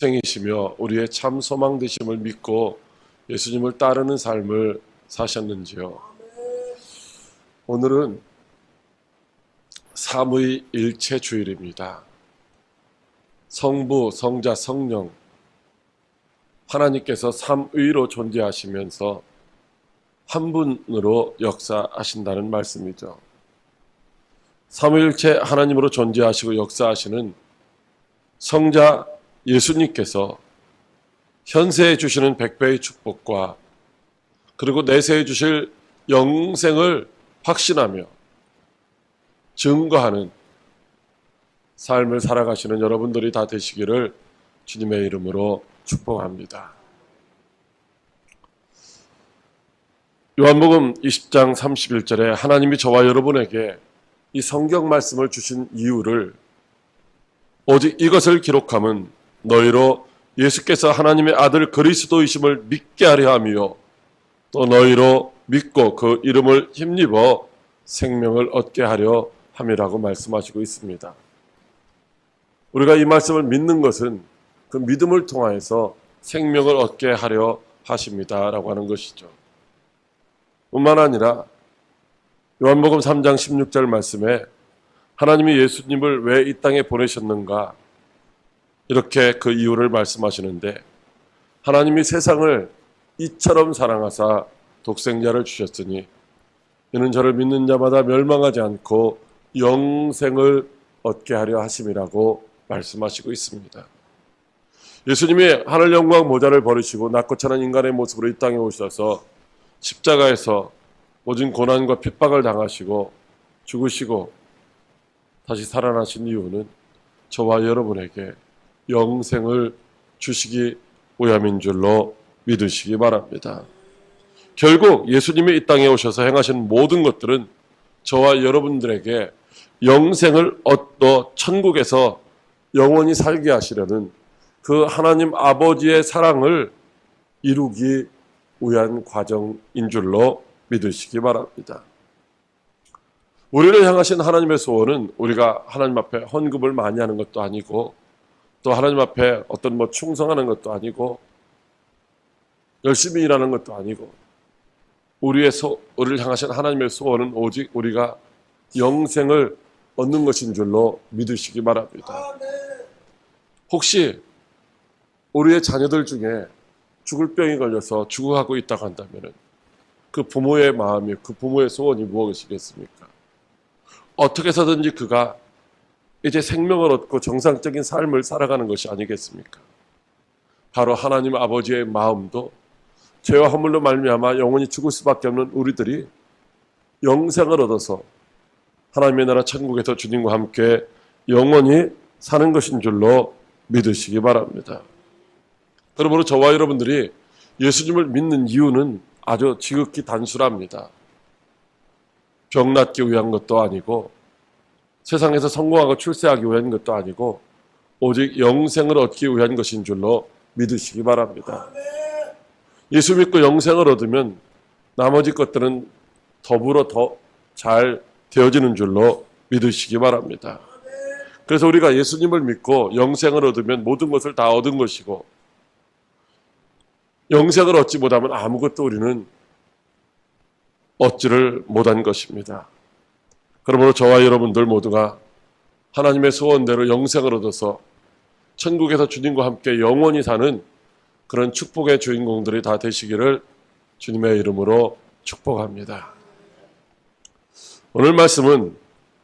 생이시며 우리의 참 소망 되심을 믿고 예수님을 따르는 삶을 사셨는지요. 오늘은 삼의 일체 주일입니다. 성부, 성자, 성령 하나님께서 삼의로 존재하시면서 한 분으로 역사하신다는 말씀이죠. 삼위일체 하나님으로 존재하시고 역사하시는 성자 예수님께서 현세에 주시는 백배의 축복과 그리고 내세에 주실 영생을 확신하며 증거하는 삶을 살아가시는 여러분들이 다 되시기를 주님의 이름으로 축복합니다. 요한복음 20장 31절에 하나님이 저와 여러분에게 이 성경 말씀을 주신 이유를 오직 이것을 기록함은 너희로 예수께서 하나님의 아들 그리스도이심을 믿게 하려 하며 또 너희로 믿고 그 이름을 힘입어 생명을 얻게 하려 함이라고 말씀하시고 있습니다. 우리가 이 말씀을 믿는 것은 그 믿음을 통하여서 생명을 얻게 하려 하십니다라고 하는 것이죠. 뿐만 아니라 요한복음 3장 16절 말씀에 하나님이 예수님을 왜 이 땅에 보내셨는가 이렇게 그 이유를 말씀하시는데 하나님이 세상을 이처럼 사랑하사 독생자를 주셨으니 이는 저를 믿는 자마다 멸망하지 않고 영생을 얻게 하려 하심이라고 말씀하시고 있습니다. 예수님이 하늘 영광 모자를 버리시고 찬한 인간의 모습으로 이 땅에 오셔서 십자가에서 모진 고난과 핍박을 당하시고 죽으시고 다시 살아나신 이유는 저와 여러분에게 영생을 주시기 위함인 줄로 믿으시기 바랍니다. 결국 예수님이 이 땅에 오셔서 행하신 모든 것들은 저와 여러분들에게 영생을 얻어 천국에서 영원히 살게 하시려는 그 하나님 아버지의 사랑을 이루기 위한 과정인 줄로 믿으시기 바랍니다. 우리를 향하신 하나님의 소원은 우리가 하나님 앞에 헌금을 많이 하는 것도 아니고 또 하나님 앞에 어떤 뭐 충성하는 것도 아니고 열심히 일하는 것도 아니고 우리의 소, 우리를 향하신 하나님의 소원은 오직 우리가 영생을 얻는 것인 줄로 믿으시기 바랍니다. 혹시 우리의 자녀들 중에 죽을 병이 걸려서 죽어가고 있다고 한다면 그 부모의 마음이 그 부모의 소원이 무엇이겠습니까? 어떻게 해서든지 그가 이제 생명을 얻고 정상적인 삶을 살아가는 것이 아니겠습니까? 바로 하나님 아버지의 마음도 죄와 허물로 말미암아 영원히 죽을 수밖에 없는 우리들이 영생을 얻어서 하나님의 나라 천국에서 주님과 함께 영원히 사는 것인 줄로 믿으시기 바랍니다. 그러므로 저와 여러분들이 예수님을 믿는 이유는 아주 지극히 단순합니다. 병 낫기 위한 것도 아니고 세상에서 성공하고 출세하기 위한 것도 아니고 오직 영생을 얻기 위한 것인 줄로 믿으시기 바랍니다. 예수 믿고 영생을 얻으면 나머지 것들은 더불어 더 잘 되어지는 줄로 믿으시기 바랍니다. 그래서 우리가 예수님을 믿고 영생을 얻으면 모든 것을 다 얻은 것이고 영생을 얻지 못하면 아무것도 우리는 얻지를 못한 것입니다. 그러므로 저와 여러분들 모두가 하나님의 소원대로 영생을 얻어서 천국에서 주님과 함께 영원히 사는 그런 축복의 주인공들이 다 되시기를 주님의 이름으로 축복합니다. 오늘 말씀은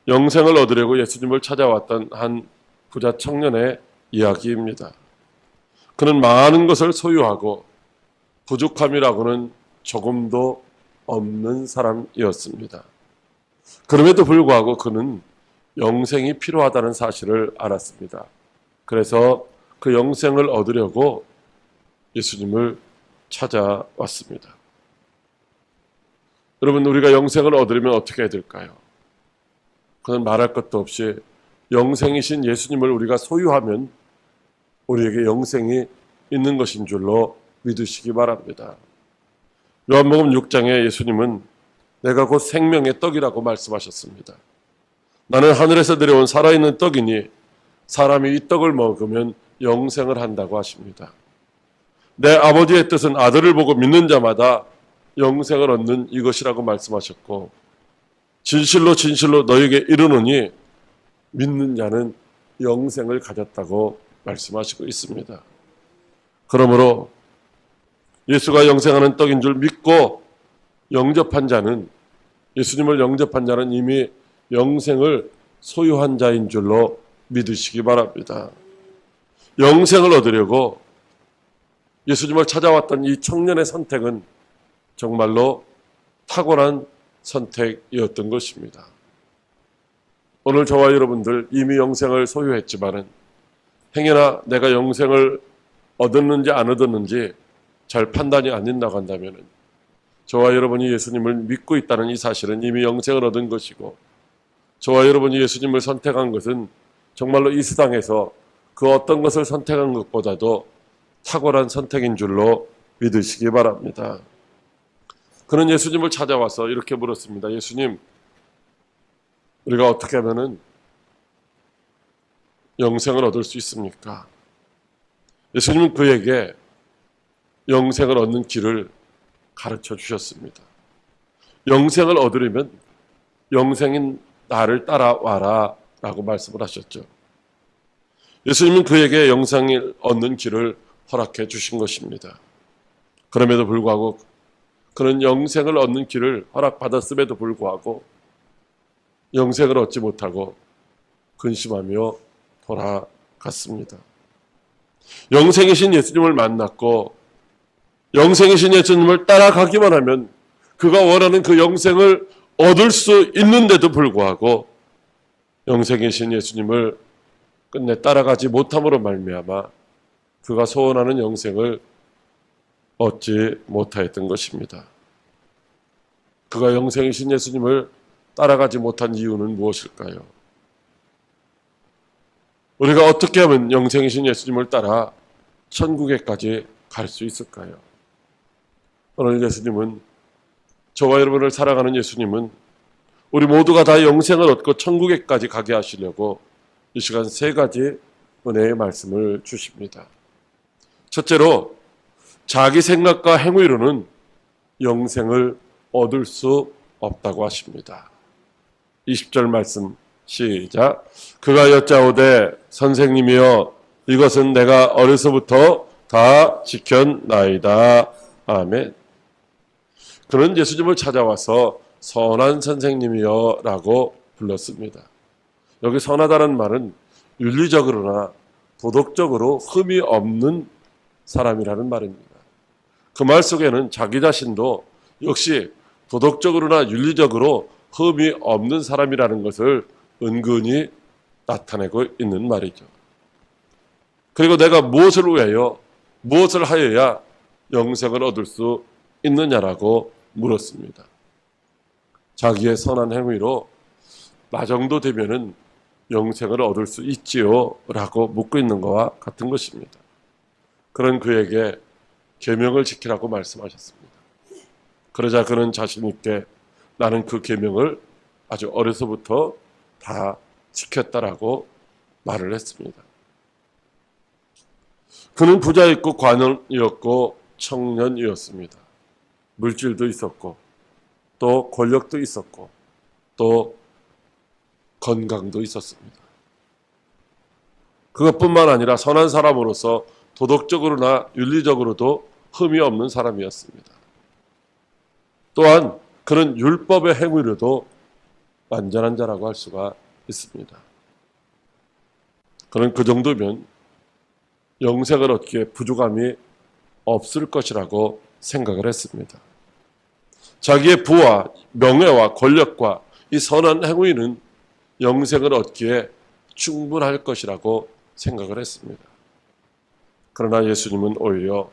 영생을 얻으려고 예수님을 찾아왔던 한 부자 청년의 이야기입니다. 그는 많은 것을 소유하고 부족함이라고는 조금도 없는 사람이었습니다. 그럼에도 불구하고 그는 영생이 필요하다는 사실을 알았습니다. 그래서 그 영생을 얻으려고 예수님을 찾아왔습니다. 여러분, 우리가 영생을 얻으려면 어떻게 해야 될까요? 그는 말할 것도 없이 영생이신 예수님을 우리가 소유하면 우리에게 영생이 있는 것인 줄로 믿으시기 바랍니다. 요한복음 6장에 예수님은 내가 곧 생명의 떡이라고 말씀하셨습니다. 나는 하늘에서 내려온 살아있는 떡이니 사람이 이 떡을 먹으면 영생을 한다고 하십니다. 내 아버지의 뜻은 아들을 보고 믿는 자마다 영생을 얻는 이것이라고 말씀하셨고 진실로 진실로 너에게 이르노니 믿는 자는 영생을 가졌다고 말씀하시고 있습니다. 그러므로 예수가 영생하는 떡인 줄 믿고 영접한 자는 예수님을 영접한 자는 이미 영생을 소유한 자인 줄로 믿으시기 바랍니다. 영생을 얻으려고 예수님을 찾아왔던 이 청년의 선택은 정말로 탁월한 선택이었던 것입니다. 오늘 저와 여러분들 이미 영생을 소유했지만은 행여나 내가 영생을 얻었는지 안 얻었는지 잘 판단이 안 된다고 한다면은 저와 여러분이 예수님을 믿고 있다는 이 사실은 이미 영생을 얻은 것이고 저와 여러분이 예수님을 선택한 것은 정말로 이 세상에서 그 어떤 것을 선택한 것보다도 탁월한 선택인 줄로 믿으시기 바랍니다. 그는 예수님을 찾아와서 이렇게 물었습니다. 예수님, 우리가 어떻게 하면은 영생을 얻을 수 있습니까? 예수님은 그에게 영생을 얻는 길을 가르쳐 주셨습니다. 영생을 얻으려면 영생인 나를 따라와라 라고 말씀을 하셨죠. 예수님은 그에게 영생을 얻는 길을 허락해 주신 것입니다. 그럼에도 불구하고 그는 영생을 얻는 길을 허락받았음에도 불구하고 영생을 얻지 못하고 근심하며 돌아갔습니다. 영생이신 예수님을 만났고 영생이신 예수님을 따라가기만 하면 그가 원하는 그 영생을 얻을 수 있는데도 불구하고 영생이신 예수님을 끝내 따라가지 못함으로 말미암아 그가 소원하는 영생을 얻지 못하였던 것입니다. 그가 영생이신 예수님을 따라가지 못한 이유는 무엇일까요? 우리가 어떻게 하면 영생이신 예수님을 따라 천국에까지 갈 수 있을까요? 오늘 예수님은 저와 여러분을 사랑하는 예수님은 우리 모두가 다 영생을 얻고 천국에까지 가게 하시려고 이 시간 세 가지 은혜의 말씀을 주십니다. 첫째로 자기 생각과 행위로는 영생을 얻을 수 없다고 하십니다. 20절 말씀 시작. 그가 여짜오되 선생님이여 이것은 내가 어려서부터 다 지켰나이다. 아멘. 그는 예수님을 찾아와서 선한 선생님이여 라고 불렀습니다. 여기 선하다는 말은 윤리적으로나 도덕적으로 흠이 없는 사람이라는 말입니다. 그 말 속에는 자기 자신도 역시 도덕적으로나 윤리적으로 흠이 없는 사람이라는 것을 은근히 나타내고 있는 말이죠. 그리고 내가 무엇을 위하여 무엇을 하여야 영생을 얻을 수 있느냐라고 물었습니다. 자기의 선한 행위로 나 정도 되면은 영생을 얻을 수 있지요? 라고 묻고 있는 것과 같은 것입니다. 그런 그에게 계명을 지키라고 말씀하셨습니다. 그러자 그는 자신 있게 나는 그 계명을 아주 어려서부터 다 지켰다라고 말을 했습니다. 그는 부자였고 관원이었고 청년이었습니다. 물질도 있었고 또 권력도 있었고 또 건강도 있었습니다. 그것뿐만 아니라 선한 사람으로서 도덕적으로나 윤리적으로도 흠이 없는 사람이었습니다. 또한 그는 율법의 행위로도 완전한 자라고 할 수가 있습니다. 그는 그 정도면 영생을 얻기에 부족함이 없을 것이라고 생각을 했습니다. 자기의 부와 명예와 권력과 이 선한 행위는 영생을 얻기에 충분할 것이라고 생각을 했습니다. 그러나 예수님은 오히려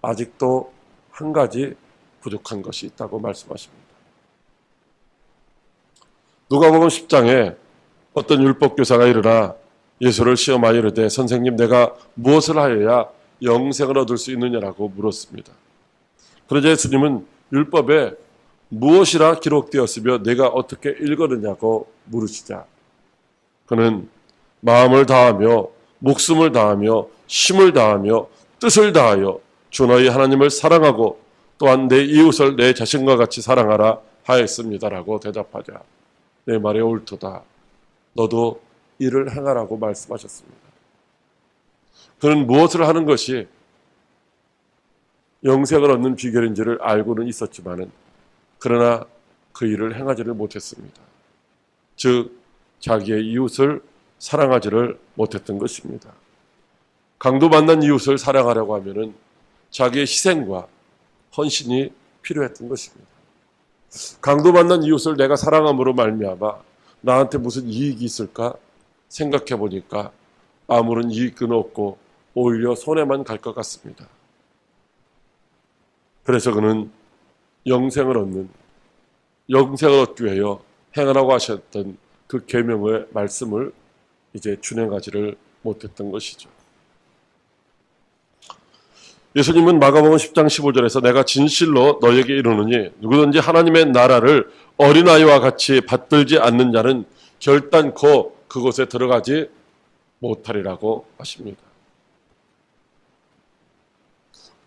아직도 한 가지 부족한 것이 있다고 말씀하십니다. 누가복음 10장에 어떤 율법 교사가 일어나 예수를 시험하여 이르되 선생님 내가 무엇을 하여야 영생을 얻을 수 있느냐라고 물었습니다. 그러자 예수님은 율법에 무엇이라 기록되었으며 내가 어떻게 읽었느냐고 물으시자 그는 마음을 다하며 목숨을 다하며 힘을 다하며 뜻을 다하여 주 너희 하나님을 사랑하고 또한 내 이웃을 내 자신과 같이 사랑하라 하였습니다라고 대답하자 내 말에 옳도다 너도 이를 행하라고 말씀하셨습니다. 그는 무엇을 하는 것이 영생을 얻는 비결인지를 알고는 있었지만은 그러나 그 일을 행하지를 못했습니다. 즉 자기의 이웃을 사랑하지를 못했던 것입니다. 강도 만난 이웃을 사랑하려고 하면은 자기의 희생과 헌신이 필요했던 것입니다. 강도 만난 이웃을 내가 사랑함으로 말미암아 나한테 무슨 이익이 있을까 생각해 보니까 아무런 이익은 없고 오히려 손해만 갈 것 같습니다. 그래서 그는 영생을 얻는 영생을 얻기 위하여 행하라고 하셨던 그 계명의 말씀을 이제 준행하지를 못했던 것이죠. 예수님은 마가복음 10장 15절에서 내가 진실로 너에게 이르노니 누구든지 하나님의 나라를 어린아이와 같이 받들지 않는 자는 결단코 그곳에 들어가지 못하리라고 하십니다.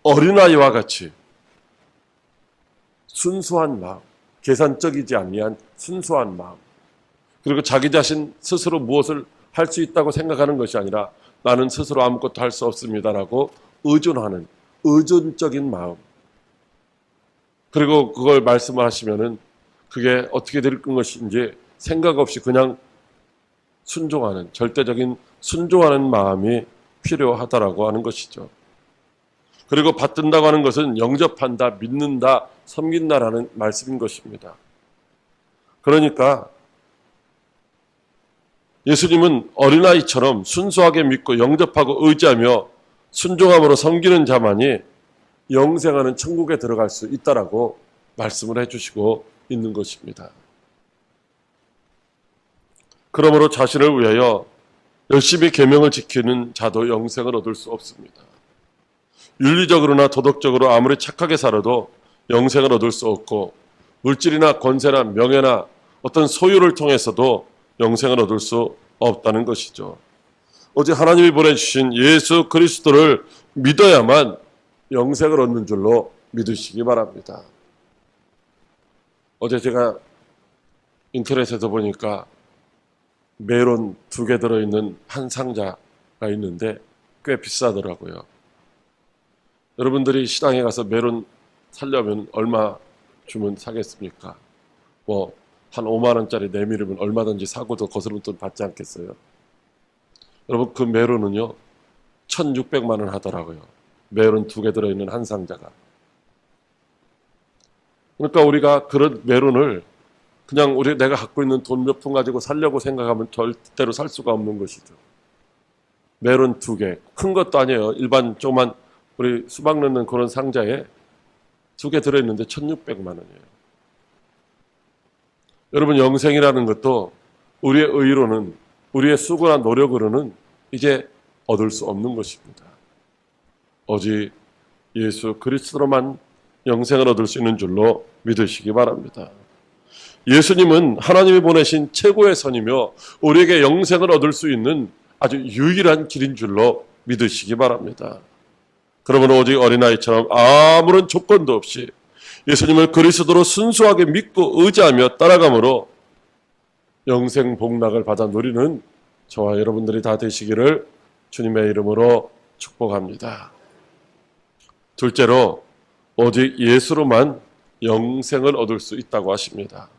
어린아이와 같이 순수한 마음, 계산적이지 아니한 순수한 마음, 그리고 자기 자신 스스로 무엇을 할 수 있다고 생각하는 것이 아니라 나는 스스로 아무것도 할 수 없습니다라고 의존하는 의존적인 마음. 그리고 그걸 말씀을 하시면은 그게 어떻게 될 것인지 생각 없이 그냥 순종하는 절대적인 순종하는 마음이 필요하다라고 하는 것이죠. 그리고 받든다고 하는 것은 영접한다, 믿는다, 섬긴다라는 말씀인 것입니다. 그러니까 예수님은 어린아이처럼 순수하게 믿고 영접하고 의지하며 순종함으로 섬기는 자만이 영생하는 천국에 들어갈 수 있다라고 말씀을 해주시고 있는 것입니다. 그러므로 자신을 위하여 열심히 계명을 지키는 자도 영생을 얻을 수 없습니다. 윤리적으로나 도덕적으로 아무리 착하게 살아도 영생을 얻을 수 없고 물질이나 권세나 명예나 어떤 소유를 통해서도 영생을 얻을 수 없다는 것이죠. 오직 하나님이 보내주신 예수 그리스도를 믿어야만 영생을 얻는 줄로 믿으시기 바랍니다. 어제 제가 인터넷에서 보니까 메론 두 개 들어있는 한 상자가 있는데 꽤 비싸더라고요. 여러분들이 시장에 가서 메론 살려면 얼마 주면 사겠습니까? 뭐 한 5만 원짜리 내밀으면 얼마든지 사고도 거스름 돈 받지 않겠어요? 여러분 그 메론은요 1,600만 원 하더라고요. 메론 두 개 들어있는 한 상자가. 그러니까 우리가 그런 메론을 그냥 우리 내가 갖고 있는 돈 몇 푼 가지고 살려고 생각하면 절대로 살 수가 없는 것이죠. 메론 두 개, 큰 것도 아니에요. 일반 조그만 우리 수박 넣는 그런 상자에 두 개 들어있는데 1,600만 원이에요. 여러분 영생이라는 것도 우리의 의로는 우리의 수고나 노력으로는 이제 얻을 수 없는 것입니다. 오직 예수 그리스도로만 영생을 얻을 수 있는 줄로 믿으시기 바랍니다. 예수님은 하나님이 보내신 최고의 선이며 우리에게 영생을 얻을 수 있는 아주 유일한 길인 줄로 믿으시기 바랍니다. 그러므로 오직 어린아이처럼 아무런 조건도 없이 예수님을 그리스도로 순수하게 믿고 의지하며 따라감으로 영생 복락을 받아 누리는 저와 여러분들이 다 되시기를 주님의 이름으로 축복합니다. 둘째로 오직 예수로만 영생을 얻을 수 있다고 하십니다.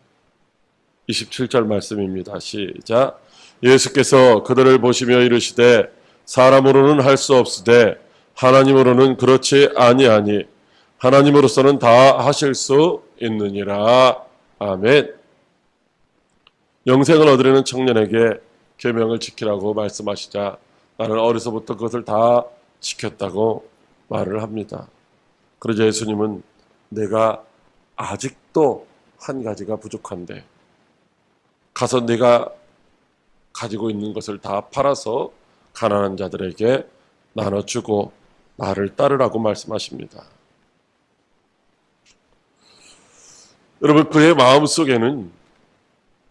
27절 말씀입니다. 시작. 예수께서 그들을 보시며 이르시되 사람으로는 할 수 없으되 하나님으로는 그렇지 아니하니 하나님으로서는 다 하실 수 있느니라. 아멘. 영생을 얻으려는 청년에게 계명을 지키라고 말씀하시자 나는 어려서부터 그것을 다 지켰다고 말을 합니다. 그러자 예수님은 내가 아직도 한 가지가 부족한데 가서 네가 가지고 있는 것을 다 팔아서 가난한 자들에게 나눠주고 나를 따르라고 말씀하십니다. 여러분 그의 마음 속에는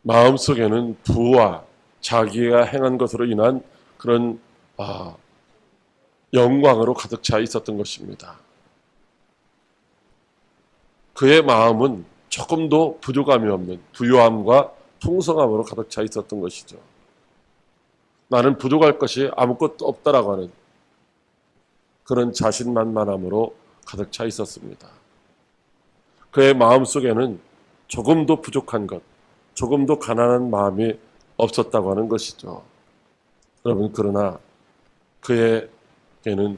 마음 속에는 부와 자기가 행한 것으로 인한 그런 아, 영광으로 가득 차 있었던 것입니다. 그의 마음은 조금도 부족함이 없는 부요함과 풍성함으로 가득 차 있었던 것이죠. 나는 부족할 것이 아무것도 없다라고 하는 그런 자신만만함으로 가득 차 있었습니다. 그의 마음 속에는 조금도 부족한 것, 조금도 가난한 마음이 없었다고 하는 것이죠. 여러분, 그러나 그에게는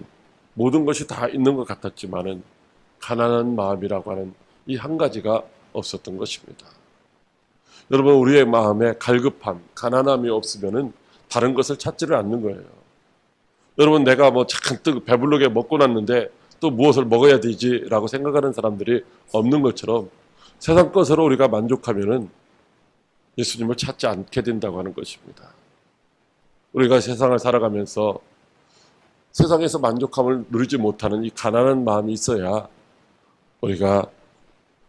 모든 것이 다 있는 것 같았지만은 가난한 마음이라고 하는 이 한 가지가 없었던 것입니다. 여러분, 우리의 마음에 갈급함, 가난함이 없으면은 다른 것을 찾지를 않는 거예요. 여러분, 내가 뭐 잔뜩 배불르게 먹고 났는데 또 무엇을 먹어야 되지라고 생각하는 사람들이 없는 것처럼 세상 것으로 우리가 만족하면은 예수님을 찾지 않게 된다고 하는 것입니다. 우리가 세상을 살아가면서 세상에서 만족함을 누리지 못하는 이 가난한 마음이 있어야 우리가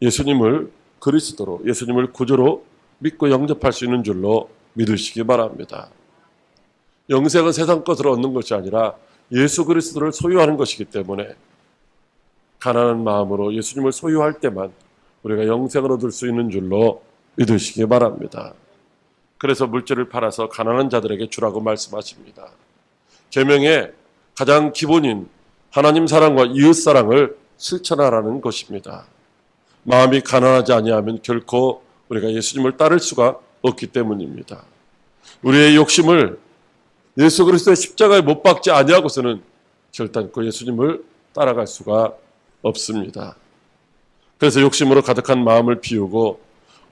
예수님을 그리스도로 예수님을 구주로 믿고 영접할 수 있는 줄로 믿으시기 바랍니다. 영생은 세상 것으로 얻는 것이 아니라 예수 그리스도를 소유하는 것이기 때문에 가난한 마음으로 예수님을 소유할 때만 우리가 영생을 얻을 수 있는 줄로 믿으시기 바랍니다. 그래서 물질을 팔아서 가난한 자들에게 주라고 말씀하십니다. 계명의 가장 기본인 하나님 사랑과 이웃 사랑을 실천하라는 것입니다. 마음이 가난하지 아니하면 결코 우리가 예수님을 따를 수가 없기 때문입니다. 우리의 욕심을 예수 그리스도의 십자가에 못 박지 아니하고서는 결단코 예수님을 따라갈 수가 없습니다. 그래서 욕심으로 가득한 마음을 비우고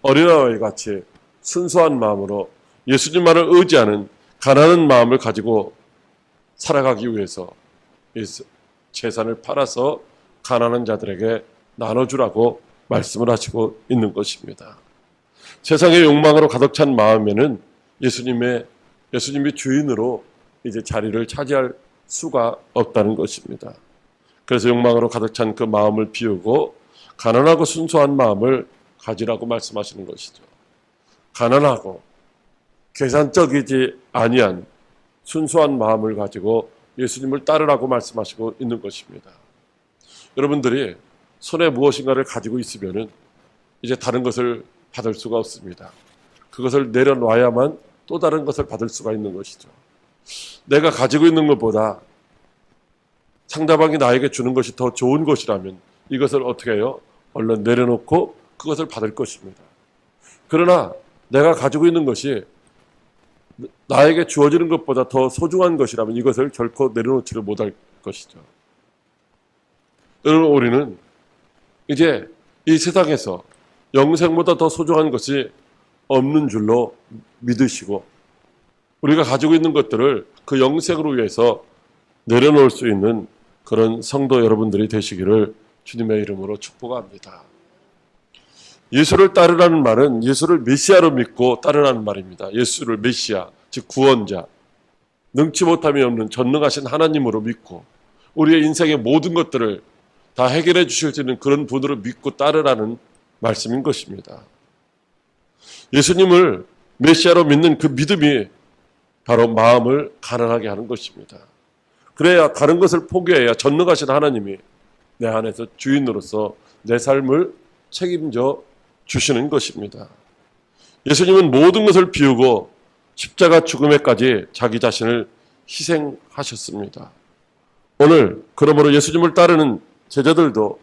어린아이 같이 순수한 마음으로 예수님만을 의지하는 가난한 마음을 가지고 살아가기 위해서 재산을 팔아서 가난한 자들에게 나눠주라고 말씀을 하시고 있는 것입니다. 세상의 욕망으로 가득 찬 마음에는 예수님의 예수님이 주인으로 이제 자리를 차지할 수가 없다는 것입니다. 그래서 욕망으로 가득 찬 그 마음을 비우고 가난하고 순수한 마음을 가지라고 말씀하시는 것이죠. 가난하고 계산적이지 아니한 순수한 마음을 가지고 예수님을 따르라고 말씀하시고 있는 것입니다. 여러분들이 손에 무엇인가를 가지고 있으면은 이제 다른 것을 받을 수가 없습니다. 그것을 내려놔야만 또 다른 것을 받을 수가 있는 것이죠. 내가 가지고 있는 것보다 상대방이 나에게 주는 것이 더 좋은 것이라면 이것을 어떻게 해요? 얼른 내려놓고 그것을 받을 것입니다. 그러나 내가 가지고 있는 것이 나에게 주어지는 것보다 더 소중한 것이라면 이것을 결코 내려놓지를 못할 것이죠. 여러분, 우리는 이제 이 세상에서 영생보다 더 소중한 것이 없는 줄로 믿으시고 우리가 가지고 있는 것들을 그 영생으로 위해서 내려놓을 수 있는 그런 성도 여러분들이 되시기를 주님의 이름으로 축복합니다. 예수를 따르라는 말은 예수를 메시아로 믿고 따르라는 말입니다. 예수를 메시아, 즉 구원자, 능치 못함이 없는 전능하신 하나님으로 믿고 우리의 인생의 모든 것들을 다 해결해 주실 수 있는 그런 분으로 믿고 따르라는 말씀인 것입니다. 예수님을 메시아로 믿는 그 믿음이 바로 마음을 가난하게 하는 것입니다. 그래야 다른 것을 포기해야 전능하신 하나님이 내 안에서 주인으로서 내 삶을 책임져 주시는 것입니다. 예수님은 모든 것을 비우고 십자가 죽음에까지 자기 자신을 희생하셨습니다. 오늘 그러므로 예수님을 따르는 제자들도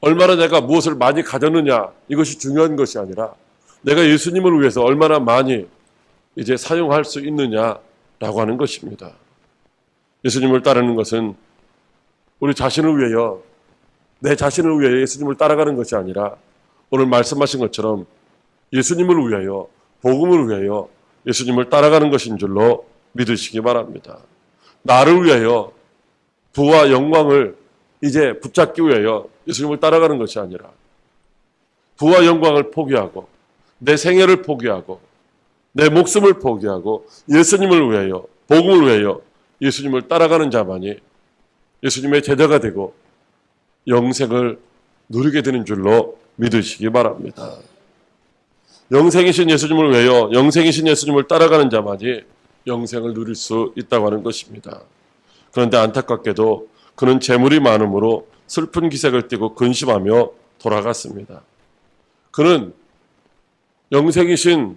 얼마나 내가 무엇을 많이 가졌느냐 이것이 중요한 것이 아니라 내가 예수님을 위해서 얼마나 많이 이제 사용할 수 있느냐라고 하는 것입니다. 예수님을 따르는 것은 우리 자신을 위하여 내 자신을 위하여 예수님을 따라가는 것이 아니라 오늘 말씀하신 것처럼 예수님을 위하여 복음을 위하여 예수님을 따라가는 것인 줄로 믿으시기 바랍니다. 나를 위하여 부와 영광을 이제 붙잡기 위하여 예수님을 따라가는 것이 아니라 부와 영광을 포기하고 내 생애를 포기하고 내 목숨을 포기하고 예수님을 위하여 복음을 위하여 예수님을 따라가는 자만이 예수님의 제자가 되고 영생을 누리게 되는 줄로 믿으시기 바랍니다. 영생이신 예수님을 위하여 영생이신 예수님을 따라가는 자만이 영생을 누릴 수 있다고 하는 것입니다. 그런데 안타깝게도 그는 재물이 많으므로 슬픈 기색을 띠고 근심하며 돌아갔습니다. 그는 영생이신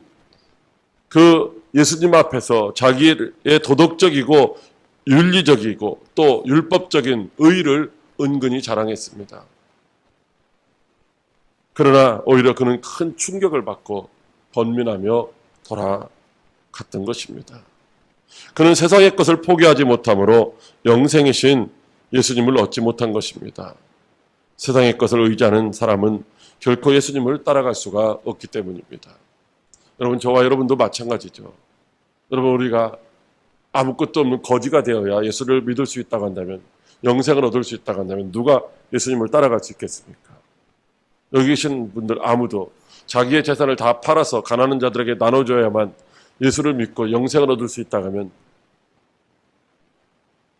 그 예수님 앞에서 자기의 도덕적이고 윤리적이고 또 율법적인 의를 은근히 자랑했습니다. 그러나 오히려 그는 큰 충격을 받고 번민하며 돌아갔던 것입니다. 그는 세상의 것을 포기하지 못함으로 영생이신 예수님을 얻지 못한 것입니다. 세상의 것을 의지하는 사람은 결코 예수님을 따라갈 수가 없기 때문입니다. 여러분, 저와 여러분도 마찬가지죠. 여러분, 우리가 아무것도 없는 거지가 되어야 예수를 믿을 수 있다고 한다면, 영생을 얻을 수 있다고 한다면, 누가 예수님을 따라갈 수 있겠습니까? 여기 계신 분들 아무도 자기의 재산을 다 팔아서 가난한 자들에게 나눠줘야만 예수를 믿고 영생을 얻을 수 있다고 하면,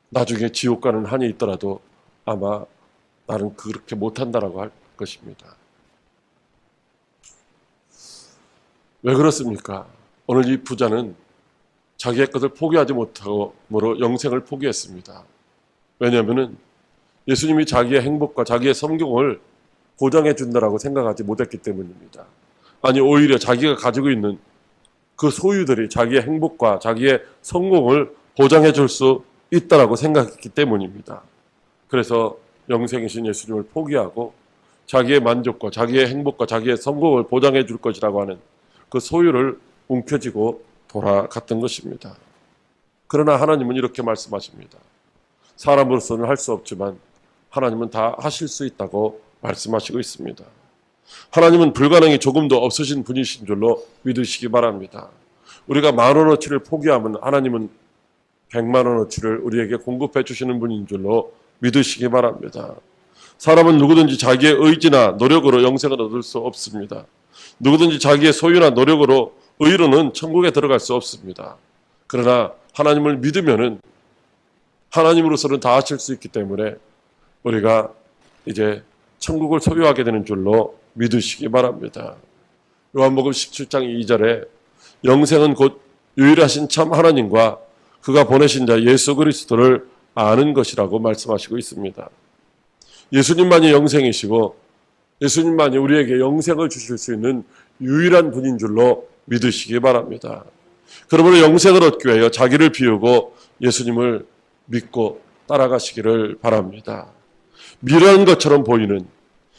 나중에 지옥 가는 한이 있더라도 아마 나는 그렇게 못한다라고 할 것입니다. 왜 그렇습니까? 오늘 이 부자는 자기의 것을 포기하지 못함으로 영생을 포기했습니다. 왜냐하면 예수님이 자기의 행복과 자기의 성경을 보장해 준다라고 생각하지 못했기 때문입니다. 아니 오히려 자기가 가지고 있는 그 소유들이 자기의 행복과 자기의 성공을 보장해 줄 수 있다라고 생각했기 때문입니다. 그래서 영생이신 예수님을 포기하고 자기의 만족과 자기의 행복과 자기의 성공을 보장해 줄 것이라고 하는 그 소유를 움켜쥐고 돌아갔던 것입니다. 그러나 하나님은 이렇게 말씀하십니다. 사람으로서는 할 수 없지만 하나님은 다 하실 수 있다고 말씀하시고 있습니다. 하나님은 불가능이 조금도 없으신 분이신 줄로 믿으시기 바랍니다. 우리가 만 원어치를 포기하면 하나님은 백만 원어치를 우리에게 공급해 주시는 분인 줄로 믿으시기 바랍니다. 사람은 누구든지 자기의 의지나 노력으로 영생을 얻을 수 없습니다. 누구든지 자기의 소유나 노력으로 의로는 천국에 들어갈 수 없습니다. 그러나 하나님을 믿으면은 하나님으로서는 다 하실 수 있기 때문에 우리가 이제 천국을 소유하게 되는 줄로 믿으시기 바랍니다. 요한복음 17장 2절에 영생은 곧 유일하신 참 하나님과 그가 보내신 자 예수 그리스도를 아는 것이라고 말씀하시고 있습니다. 예수님만이 영생이시고 예수님만이 우리에게 영생을 주실 수 있는 유일한 분인 줄로 믿으시기 바랍니다. 그러므로 영생을 얻기 위하여 자기를 비우고 예수님을 믿고 따라가시기를 바랍니다. 미련한 것처럼 보이는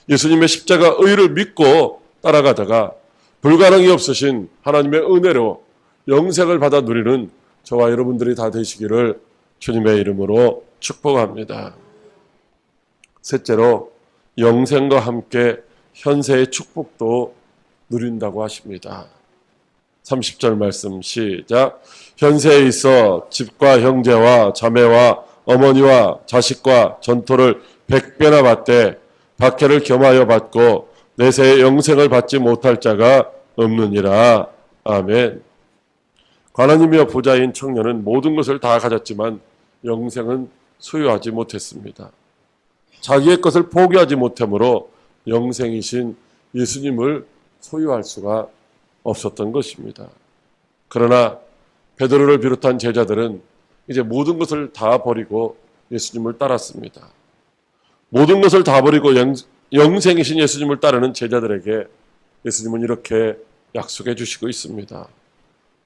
예수님의 십자가 의를 믿고 따라가다가 불가능이 없으신 하나님의 은혜로 영생을 받아 누리는 저와 여러분들이 다 되시기를 주님의 이름으로 축복합니다. 셋째로 영생과 함께 현세의 축복도 누린다고 하십니다. 30절 말씀 시작. 현세에 있어 집과 형제와 자매와 어머니와 자식과 전토를 백배나 받되 박해를 겸하여 받고 내세의 영생을 받지 못할 자가 없느니라. 아멘. 관원이며 부자인 청년은 모든 것을 다 가졌지만 영생은 소유하지 못했습니다. 자기의 것을 포기하지 못하므로 영생이신 예수님을 소유할 수가 없었던 것입니다. 그러나 베드로를 비롯한 제자들은 이제 모든 것을 다 버리고 예수님을 따랐습니다. 모든 것을 다 버리고 영, 생이신 예수님을 따르는 제자들에게 예수님은 이렇게 약속해 주시고 있습니다.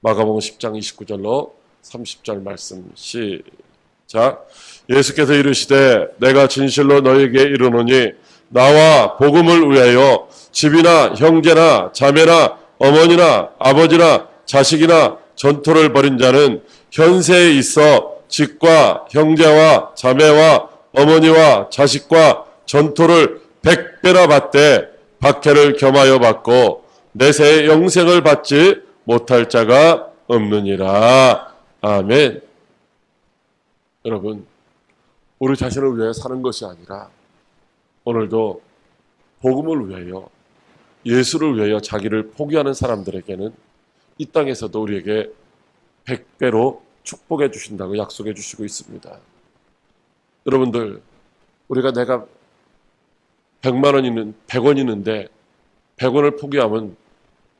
마가복음 10장 29절로 30절 말씀 시작. 예수께서 이르시되 내가 진실로 너에게 이르노니 나와 복음을 위하여 집이나 형제나 자매나 어머니나 아버지나 자식이나 전토를 벌인 자는 현세에 있어 집과 형제와 자매와 어머니와 자식과 전토를 백배나 받되 박해를 겸하여 받고 내세의 영생을 받지 못할 자가 없느니라. 아멘. 여러분, 우리 자신을 위해 사는 것이 아니라 오늘도 복음을 위하여 예수를 위하여 자기를 포기하는 사람들에게는 이 땅에서도 우리에게 백배로 축복해 주신다고 약속해 주시고 있습니다. 여러분들 우리가 내가 100만 원 있는 100원 있는데 100원을 포기하면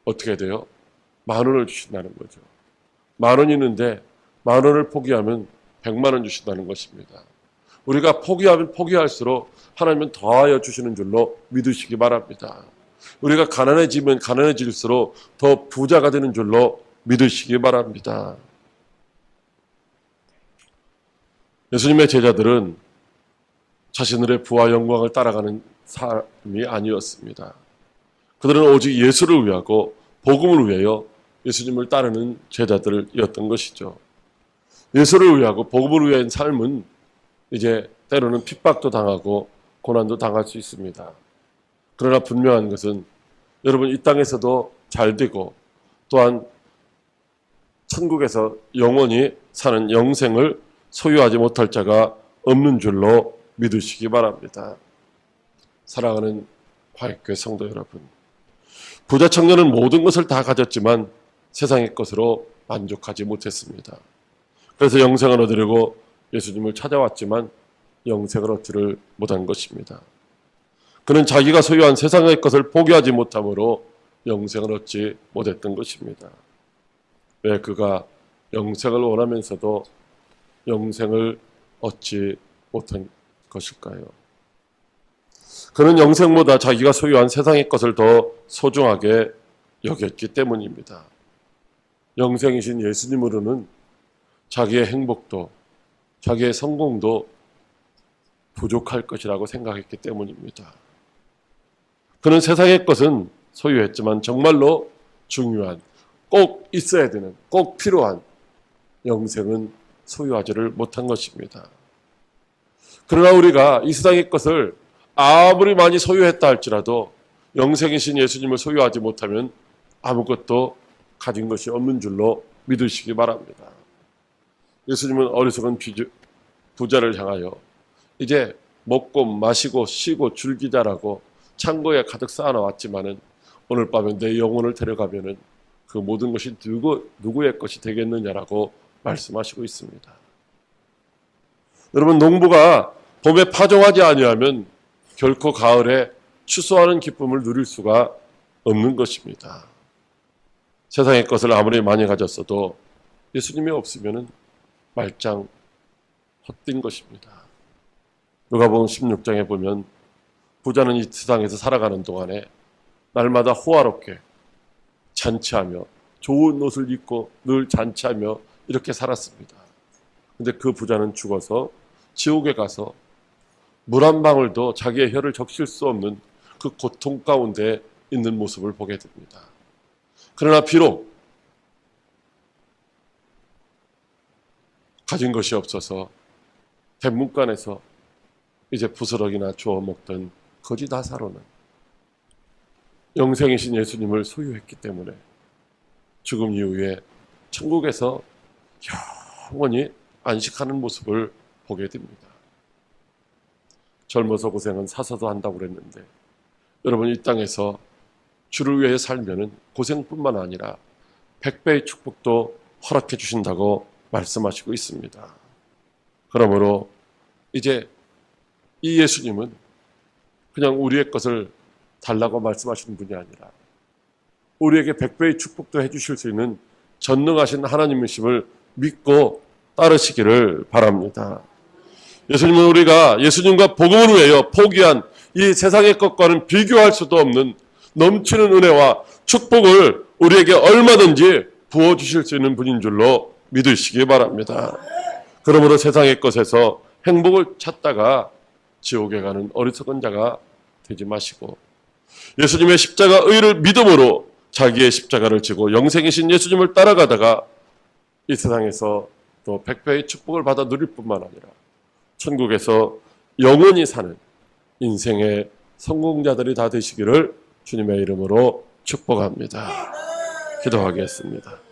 어떻게 돼요? 만 원을 주신다는 거죠. 만 원 있는데 만 원을 포기하면 100만 원 주신다는 것입니다. 우리가 포기하면 포기할수록 하나님은 더하여 주시는 줄로 믿으시기 바랍니다. 우리가 가난해지면 가난해질수록 더 부자가 되는 줄로 믿으시기 바랍니다. 예수님의 제자들은 자신들의 부와 영광을 따라가는 삶이 아니었습니다. 그들은 오직 예수를 위하고 복음을 위하여 예수님을 따르는 제자들이었던 것이죠. 예수를 위하고 복음을 위한 삶은 이제 때로는 핍박도 당하고 고난도 당할 수 있습니다. 그러나 분명한 것은 여러분 이 땅에서도 잘 되고 또한 천국에서 영원히 사는 영생을 소유하지 못할 자가 없는 줄로 믿으시기 바랍니다. 사랑하는 화익교회 성도 여러분, 부자 청년은 모든 것을 다 가졌지만 세상의 것으로 만족하지 못했습니다. 그래서 영생을 얻으려고 예수님을 찾아왔지만 영생을 얻지를 못한 것입니다. 그는 자기가 소유한 세상의 것을 포기하지 못함으로 영생을 얻지 못했던 것입니다. 왜 그가 영생을 원하면서도 영생을 얻지 못한 것일까요? 그는 영생보다 자기가 소유한 세상의 것을 더 소중하게 여겼기 때문입니다. 영생이신 예수님으로는 자기의 행복도 자기의 성공도 부족할 것이라고 생각했기 때문입니다. 그는 세상의 것은 소유했지만 정말로 중요한 꼭 있어야 되는 꼭 필요한 영생은 소유하지를 못한 것입니다. 그러나 우리가 이 세상의 것을 아무리 많이 소유했다 할지라도 영생이신 예수님을 소유하지 못하면 아무것도 가진 것이 없는 줄로 믿으시기 바랍니다. 예수님은 어리석은 부자를 향하여 이제 먹고 마시고 쉬고 즐기자라고 창고에 가득 쌓아놓았지만은 오늘 밤에 내 영혼을 데려가면은 그 모든 것이 누구 누구의 것이 되겠느냐라고 말씀하시고 있습니다. 여러분 농부가 봄에 파종하지 아니하면 결코 가을에 추수하는 기쁨을 누릴 수가 없는 것입니다. 세상의 것을 아무리 많이 가졌어도 예수님이 없으면 말짱 헛된 것입니다. 누가복음 16장에 보면 부자는 이 세상에서 살아가는 동안에 날마다 호화롭게 잔치하며 좋은 옷을 입고 늘 잔치하며 이렇게 살았습니다. 근데 그 부자는 죽어서 지옥에 가서 물 한 방울도 자기의 혀를 적실 수 없는 그 고통 가운데 있는 모습을 보게 됩니다. 그러나 비록 가진 것이 없어서 대문간에서 이제 부스럭이나 주워 먹던 거지 다사로는 영생이신 예수님을 소유했기 때문에 죽음 이후에 천국에서 영원히 안식하는 모습을 보게 됩니다. 젊어서 고생은 사서도 한다고 그랬는데 여러분 이 땅에서 주를 위해 살면은 고생뿐만 아니라 백배의 축복도 허락해 주신다고 말씀하시고 있습니다. 그러므로 이제 이 예수님은 그냥 우리의 것을 달라고 말씀하시는 분이 아니라 우리에게 백배의 축복도 해주실 수 있는 전능하신 하나님이심을 믿고 따르시기를 바랍니다. 예수님은 우리가 예수님과 복음을 위하여 포기한 이 세상의 것과는 비교할 수도 없는 넘치는 은혜와 축복을 우리에게 얼마든지 부어주실 수 있는 분인 줄로 믿으시기 바랍니다. 그러므로 세상의 것에서 행복을 찾다가 지옥에 가는 어리석은 자가 되지 마시고 예수님의 십자가 의를 믿음으로 자기의 십자가를 지고 영생이신 예수님을 따라가다가 이 세상에서 또 백배의 축복을 받아 누릴 뿐만 아니라 천국에서 영원히 사는 인생의 성공자들이 다 되시기를 주님의 이름으로 축복합니다. 기도하겠습니다.